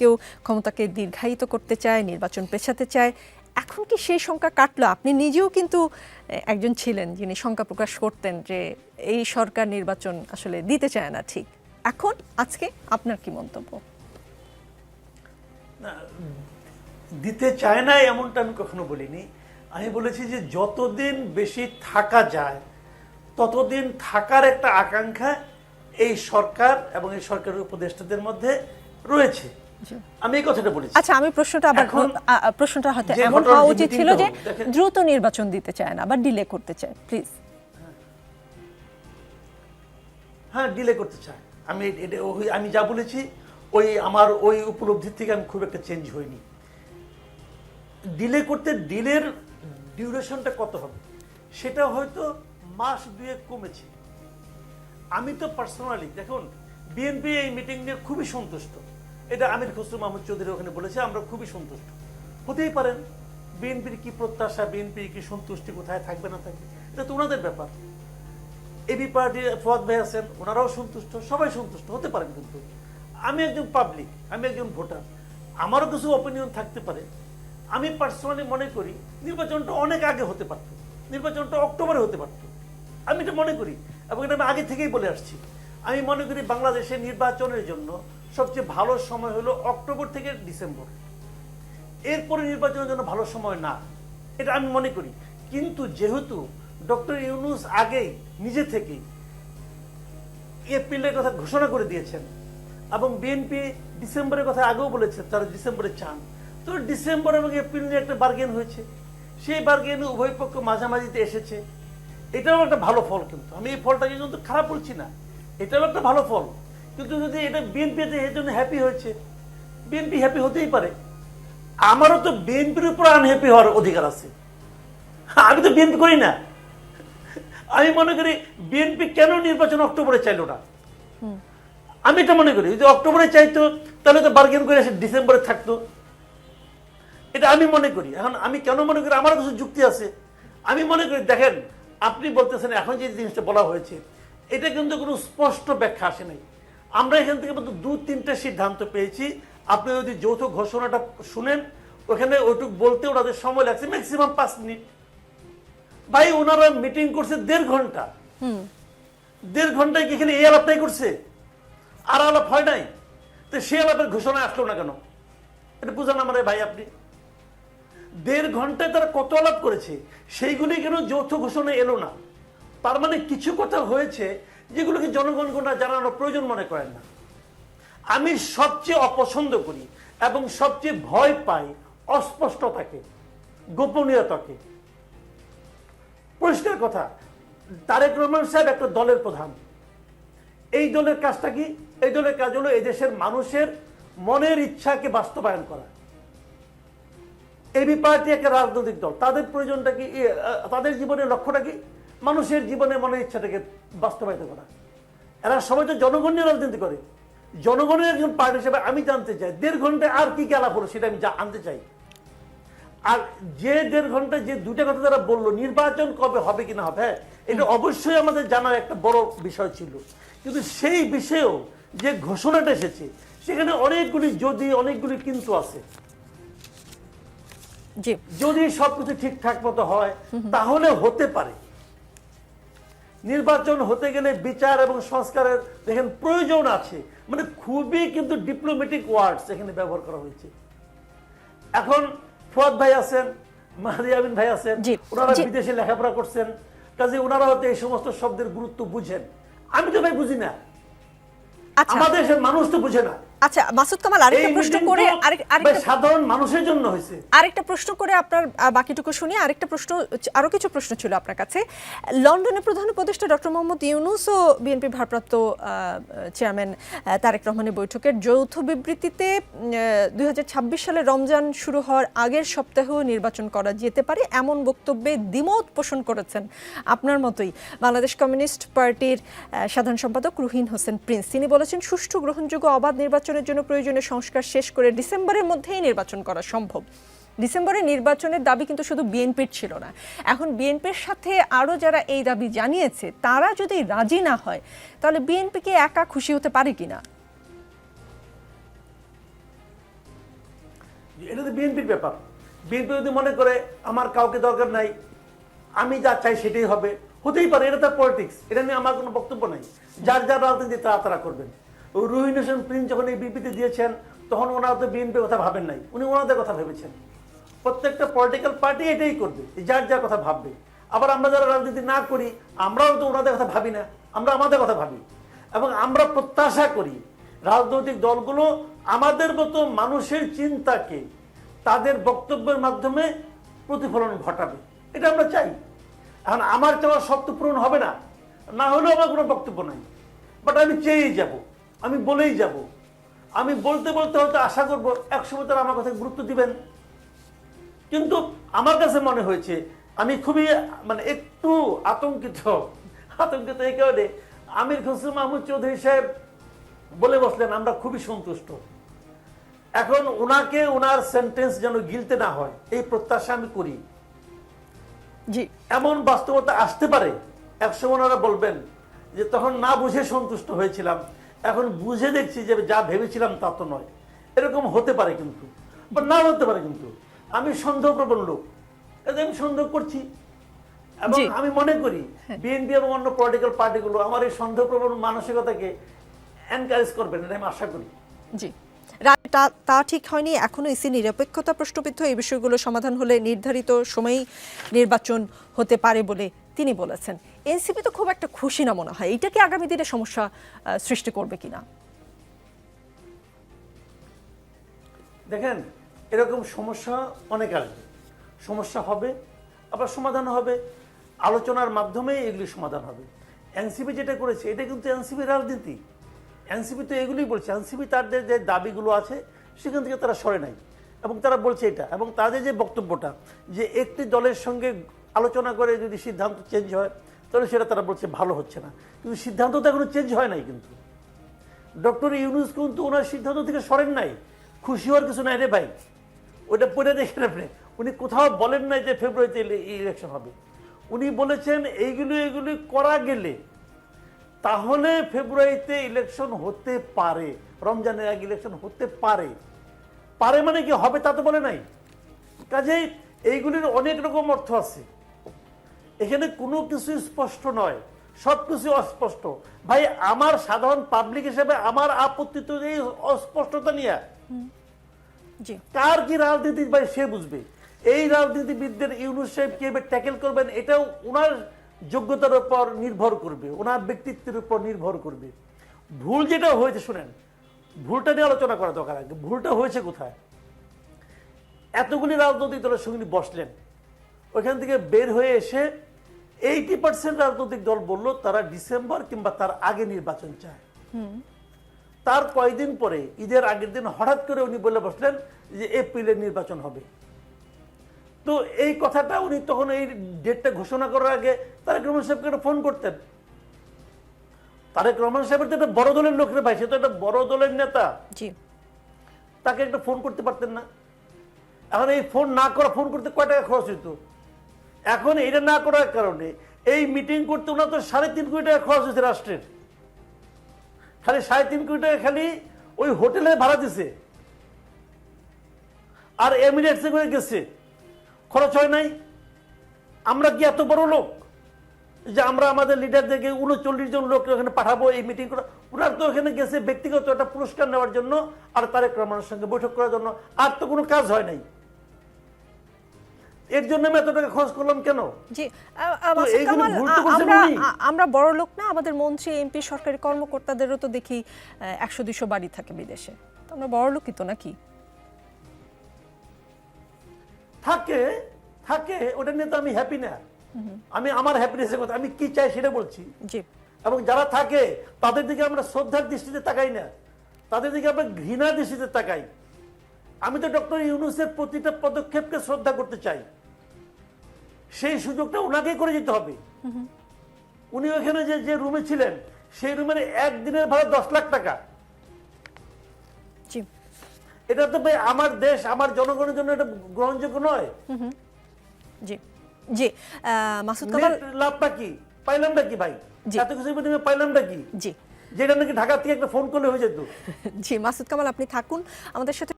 কেউ ক্ষমতাকে দীর্ঘায়িত করতে চায়, নির্বাচন পেছাতে চায়, এখন কি সেই শঙ্কা কাটলো? আপনি নিজেও কিন্তু একজন ছিলেন যিনি শঙ্কা প্রকাশ করতেন যে এই সরকার নির্বাচন আসলে দিতে চায় না ঠিক। এখন, আজকে আপনার কি মন্তব্য? দিতে চায় না এমনটা আমি কখনো বলিনি। আমি বলেছি যে যতদিন বেশি থাকা যায়, ততদিন থাকার একটা আকাঙ্ক্ষা এই সরকার এবং এই সরকারের উপদেষ্টাদের মধ্যে রয়েছে। আমি এই কথাটা বলেছি। আচ্ছা আমি প্রশ্নটা আবার প্রশ্নটা হয়তো এমন হওয়া উচিত ছিল যে দ্রুত নির্বাচন দিতে চায় না বা ডিলে করতে চায় প্লিজ হ্যাঁ ডিলে করতে চায়। আমি এটা ওই আমি যা বলেছি ওই আমার ওই উপলব্ধির থেকে আমি খুব একটা চেঞ্জ হইনি। ডিলে করতে ডিলের ডিউরেশনটা কত হবে? সেটা হয়তো মাস দুয়েক কমেছে। আমি তো পার্সোনালি দেখুন বিএনপি এই মিটিং নিয়ে খুবই সন্তুষ্ট। এটা আমির খসরু মাহমুদ চৌধুরী ওখানে বলেছে, আমরা খুবই সন্তুষ্ট। হতেই পারেন বিএনপির কি প্রত্যাশা বিএনপির কি সন্তুষ্টি, কোথায় থাকবে না থাকবে, এটা তো ওনাদের ব্যাপার। এবি পার্টির ফুয়াদ ভাই আছেন, ওনারাও সন্তুষ্ট, সবাই সন্তুষ্ট, হতে পারেন কিন্তু। আমি একজন পাবলিক আমি একজন ভোটার, আমারও কিছু অপিনিয়ন থাকতে পারে। আমি পার্সোনালি মনে করি, নির্বাচনটা অনেক আগে হতে পারত, নির্বাচনটা অক্টোবরে হতে পারত। আমি এটা মনে করি, এবং এটা আমি আগে থেকেই বলে আসছি। আমি মনে করি বাংলাদেশে নির্বাচনের জন্য সবচেয়ে ভালো সময় হলো অক্টোবর থেকে ডিসেম্বর। এরপরে নির্বাচনের জন্য ভালো সময় না, এটা আমি মনে করি। কিন্তু যেহেতু ডক্টর ইউনুস আগেই, নিজে থেকেই এপ্রিলের কথা ঘোষণা করে দিয়েছেন এবং বিএনপি ডিসেম্বরের কথা আগেও বলেছেন তারা ডিসেম্বরে চান। তো ডিসেম্বর এবং এপ্রিল নিয়ে একটা বার্গেন হয়েছে। সেই বার্গেনে উভয় পক্ষ মাঝামাঝিতে এসেছে। এটাও একটা ভালো ফল কিন্তু। আমি এই ফলটাকে কিন্তু খারাপ বলছি না। এটাও একটা ভালো ফল। কিন্তু যদি এটা বিএনপিতে এর জন্য হ্যাপি হয়েছে বিএনপি হ্যাপি হতেই পারে। আমারও তো বিএনপির উপর আনহ্যাপি হওয়ার অধিকার আছে। আমি তো বিএনপি করি না। আমি মনে করি বিএনপি কেন নির্বাচন অক্টোবরে চাইলো না? আমি এটা মনে করি যদি অক্টোবরে চাইতো তাহলে তো বার্গেন করে এসে ডিসেম্বরে থাকতো। এটা আমি মনে করি। এখন আমি কেন মনে করি? আমার কিছু যুক্তি আছে। আমি মনে করি দেখেন আপনি বলতেছেন এখন যে জিনিসটা বলা হয়েছে এটা কিন্তু কোনো স্পষ্ট ব্যাখ্যা আসে নাই। আমরা এখান থেকে কিন্তু দু তিনটে সিদ্ধান্ত পেয়েছি। আপনি যদি যৌথ ঘোষণাটা শুনেন ওখানে ওইটুকু বলতে ওনাদের সময় লাগছে ম্যাক্সিমাম পাঁচ মিনিট। ভাই ওনারা মিটিং করছে দেড় ঘণ্টা। দেড় ঘন্টায় কি এখানে এই আলাপটাই করছে? আর আলাপ হয় নাই। তো সে আলাপের ঘোষণা আসলো না কেন? এটা বুঝান আমার ভাই আপনি। দেড় ঘন্টায় তারা কত আলাপ করেছে? সেইগুলি কেন যৌথ ঘোষণা এলো না? তার মানে কিছু কথা হয়েছে যেগুলোকে জনগণগণরা জানানোর প্রয়োজন মনে করেন না। আমি সবচেয়ে অপছন্দ করি এবং সবচেয়ে ভয় পাই অস্পষ্টতাকে, গোপনীয়তাকে। পরিষ্কার কথা, তারেক রহমান সাহেব একটা দলের প্রধান। এই দলের কাজটা কি? এই দলের কাজ হলো এই দেশের মানুষের মনের ইচ্ছাকে বাস্তবায়ন করা। এবি পার্টি একটা রাজনৈতিক দল। তাদের প্রয়োজনটা কি? তাদের জীবনের লক্ষ্যটা কি? মানুষের জীবনে মনের ইচ্ছাটাকে বাস্তবায়িত করা। এরা সবাই তো জনগণ নিয়ে রাজনীতি করে। জনগণের একজন পার্টি হিসেবে আমি জানতে চাই দেড় ঘন্টায় আর কি কি আলাপ হলো সেটা আমি যা আনতে চাই। আর যে দেড় ঘন্টায় যে দুটা কথা তারা বলল নির্বাচন কবে হবে কিনা হবে হ্যাঁ এটা অবশ্যই আমাদের জানার একটা বড় বিষয় ছিল। কিন্তু সেই বিষয়েও যে ঘোষণাটা এসেছে সেখানে অনেকগুলি যদি অনেকগুলি কিন্তু আছে। যদি সবকিছু ঠিকঠাক মতো হয় তাহলে হতে পারে। নির্বাচন হতে গেলে বিচার এবং সংস্কারের দেখেন প্রয়োজন আছে। মানে খুবই কিন্তু ডিপ্লোম্যাটিক ওয়ার্ডস এখানে ব্যবহার করা হয়েছে। এখন ফুয়াদ ভাই আছেন মাহাদি আমিন ভাই আছেন ওনারা বিদেশে লেখাপড়া করছেন। কাজে ওনারা হয়তো এই সমস্ত শব্দের গুরুত্ব বুঝেন। আমি তো ভাই বুঝি না। আচ্ছা। আমাদের মানুষ তো বুঝে না। আচ্ছা মাসুদ কামাল আরেকটা প্রশ্ন করে আরেকটা সাধারণ মানুষের জন্য হয়েছে। আরেকটা প্রশ্ন করে আপনার বাকিটুকু শুনি। আরেকটা প্রশ্ন আরও কিছু প্রশ্ন ছিল আপনার কাছে। লন্ডনে প্রধান উপদেষ্টা ডক্টর মোহাম্মদ ইউনুস ও বিএনপি ভারপ্রাপ্ত চেয়ারম্যান তারেক রহমানের বৈঠকের যৌথ বিবৃতিতে দুই হাজার ছাব্বিশ সালে রমজান শুরু হওয়ার আগের সপ্তাহেও নির্বাচন করা যেতে পারে এমন বক্তব্যে দ্বিমত পোষণ করেছেন আপনার মতোই। বাংলাদেশ কমিউনিস্ট পার্টির সাধারণ সম্পাদক রুহিন হোসেন প্রিন্স। তিনি বলেছেন সুষ্ঠু গ্রহণযোগ্য অবাধ নির্বাচনের জন্য প্রয়োজনীয় সংস্কার শেষ করে ডিসেম্বরের মধ্যেই নির্বাচন করা সম্ভব। ডিসেম্বরে নির্বাচনের দাবি কিন্তু শুধু বিএনপির ছিল না। এখন বিএনপির সাথে আরও যারা এই দাবি জানিয়েছে, তারা যদি রাজি না হয়, তাহলে বিএনপিকে একা খুশি হতে পারে কিনা? এটা তো বিএনপির ব্যাপার। বিএনপি যদি মনে করে, আমার কাউকে দরকার নাই, আমি যা চাই সেটাই হবে। হতেই পারে, এটা তার পলিটিক্স এটা নিয়ে আমার কোনো বক্তব্য নাই। যার যার রাজনীতি, তারা তারা করবেন। রোহিন হোসেন প্রিন্স যখন এই বিবৃতি দিয়েছেন, তখন ওনারা তো বিএনপির কথা ভাবেন নাই। উনি ওনাদের কথা ভেবেছেন। প্রত্যেকটা পলিটিক্যাল পার্টি এটাই করবে যার যার কথা ভাববে। আবার আমরা যারা রাজনীতি না করি, আমরাও তো ওনাদের কথা ভাবি না, আমরা আমাদের কথা ভাবি। এবং আমরা প্রত্যাশা করি, রাজনৈতিক দলগুলো আমাদের মতো মানুষের চিন্তাকে তাদের বক্তব্যের মাধ্যমে প্রতিফলন ঘটাবে। এটা আমরা চাই। এখন আমার চাওয়া তো পূরণ হবে না না হলেও আমার কোনো বক্তব্য নাই। বাট আমি চেয়েই যাব। আমি বলেই যাব। আমি বলতে বলতে হয়তো আশা করব একসময় তারা আমার কথা গুরুত্ব দিবেন। কিন্তু আমার কাছে মনে হয়েছে আমি খুবই মানে একটু আতঙ্কিত। আতঙ্কিত এই কারণে আমির খসরু মাহমুদ চৌধুরী সাহেব বলে বসলেন আমরা খুবই সন্তুষ্ট। এখন ওনাকে ওনার সেন্টেন্স যেন গিলতে না হয় এই প্রত্যাশা আমি করি। জি। এমন বাস্তবতা আসতে পারে একসময় ওনারা বলবেন যে তখন না বুঝে সন্তুষ্ট হয়েছিলাম। এখন বুঝে দেখছি যে যা ভেবেছিলাম তা তো নয়। এরকম হতে পারে কিন্তু বা না হতে পারে কিন্তু। আমি সন্দেহপ্রবণ লোক। কাজে আমি সন্দেহ করছি। এবং। আমি মনে করি বিএনপি এবং অন্য পলিটিক্যাল পার্টিগুলো আমার এই সন্দেহপ্রবণ মানসিকতাকে এনকারেজ করবেন এটা আমি আশা করি। জি। তা তা ঠিক হয়নি। এখনও ইসি নিরপেক্ষতা প্রশ্নবিদ্ধ। এই বিষয়গুলো সমাধান হলে নির্ধারিত সময়েই নির্বাচন হতে পারে বলে তিনি বলেছেন, এনসিপি তো খুব একটা খুশি না মনে হয়। এটা কি আগামী দিনে সমস্যা সৃষ্টি করবে কিনা? দেখেন, এরকম সমস্যা অনেক আসবে। সমস্যা হবে, আবার সমাধান হবে। আলোচনার মাধ্যমে এগুলি সমাধান হবে। এনসিপি যেটা করেছে, এটা কিন্তু এনসিপি রাজনীতি। এনসিপি তো এগুলি বলছে। এনসিপি তাদের যে দাবিগুলো আছে, সেখান থেকে তারা সরে নাই। এবং তারা বলছে এটা। এবং তাদের যে বক্তব্যটা, যে একটি দলের সঙ্গে আলোচনা করে যদি সিদ্ধান্ত চেঞ্জ হয়, তাহলে সেটা তারা বলছে ভালো হচ্ছে না। কিন্তু সিদ্ধান্ত তো এখনও চেঞ্জ হয় নাই কিন্তু। ডক্টর ইউনুস কিন্তু ওনার সিদ্ধান্ত থেকে সরেন নাই। খুশি হওয়ার কিছু নাই রে ভাই। ওটা পড়ে দেখেন আপনি। উনি কোথাও বলেন নাই যে ফেব্রুয়ারিতে ইলেকশন হবে। উনি বলেছেন এইগুলো, এইগুলি করা গেলে তাহলে ফেব্রুয়ারিতে ইলেকশন হতে পারে। রমজানের আগে ইলেকশন হতে পারে। পারে মানে কি হবে তা তো বলে নাই। কাজেই এইগুলির অনেক রকম অর্থ আছে। এখানে কোনো কিছু স্পষ্ট নয় সব কিছু অস্পষ্ট। ভাই আমার সাধারণ পাবলিক হিসেবে আমার আপত্তি তো এই অস্পষ্টতা নিয়ে। কার কি রাজনীতি ভাই সে বুঝবে। এই রাজনীতিবিদদের ইউনুস সাহেব কীভাবে ট্যাকেল করবেন এটাও ওনার যোগ্যতার উপর নির্ভর করবে ওনার ব্যক্তিত্বের উপর নির্ভর করবে। ভুল যেটা হয়েছে শুনেন ভুলটা নিয়ে আলোচনা করা দরকার আগে। ভুলটা হয়েছে কোথায়? এতগুলি রাজনৈতিক দলের সঙ্গে বসলেন। ওইখান থেকে বের হয়ে এসে এইটি পার্সেন্ট রাজনৈতিক দল বলল তারা ডিসেম্বর কিংবা তার আগে নির্বাচন চায়। তার কয়েকদিন পরে ঈদের আগের দিন হঠাৎ করে উনি বলে বসলেন যে এপ্রিলে নির্বাচন হবে। তো এই কথাটা উনি তখন এই ডেটটা ঘোষণা করার আগে তারেক রহমান সাহেবকে একটা ফোন করতেন। তারেক রহমান সাহেবের তো একটা বড় দলের লোক রে ভাই সে তো একটা বড় দলের নেতা। তাকে একটা ফোন করতে পারতেন না। এখন এই ফোন না করা ফোন করতে কয় টাকা খরচ হইতো? এখন এটা না করার কারণে এই মিটিং করতে ওনার তো সাড়ে তিন কোটি টাকা খরচ হয়েছে রাষ্ট্রের। খালি সাড়ে তিন কোটি টাকা খালি ওই হোটেলে ভাড়া দিছে। আর এমিরেটসে করে গেছে। খরচ হয় নাই। আমরা কি এত বড় লোক? যে আমরা আমাদের লিডারদেরকে উনচল্লিশ জন লোক ওখানে পাঠাবো এই মিটিং করে ওনার তো ওখানে গেছে ব্যক্তিগত একটা পুরস্কার নেওয়ার জন্য আর তারেক রহমানের সঙ্গে বৈঠক করার জন্য। আর তো কোনো কাজ হয় নাই। এর জন্য আমি এত টাকা খরচ করলাম কেন? জি আমরা। আমরা বড় লোক না আমাদের মন্ত্রী এমপি সরকারি কর্মকর্তাদেরও তো দেখি একশো দুশো বাড়ি থাকে বিদেশে। আমরা বড় লোকই তো নাকি? থাকে থাকে ওটা নিয়ে তো আমি হ্যাপি না। আমি আমার হ্যাপিনেসের কথা আমি কি চাই সেটা বলছি। জি। এবং যারা থাকে তাদের দিকে আমরা শ্রদ্ধার দৃষ্টিতে তাকাই না। তাদের দিকে আমরা ঘৃণা দৃষ্টিতে তাকাই। আমি তো ডক্টর ইউনুসের প্রতিটা পদক্ষেপকে শ্রদ্ধা করতে চাই। সেই সুযোগটা ওনাকেই করে যেতে হবে। উনি ওখানে যে যে রুমে ছিলেন সেই রুমের একদিনের ভাড়া দশ লাখ টাকা। জি। এটা তো ভাই আমার দেশ আমার জনগণের জন্য এটা গ্রহণযোগ্য নয়। জি। জি মাসুদ কামাল লাভটা কি? পাইলামটা কি ভাই। এত কিছু পাইলামটা কি? জি। যেটা নাকি ঢাকা থেকে একটা ফোন করলে হয়ে যেত। জি মাসুদ কামাল আপনি থাকুন। আমাদের সাথে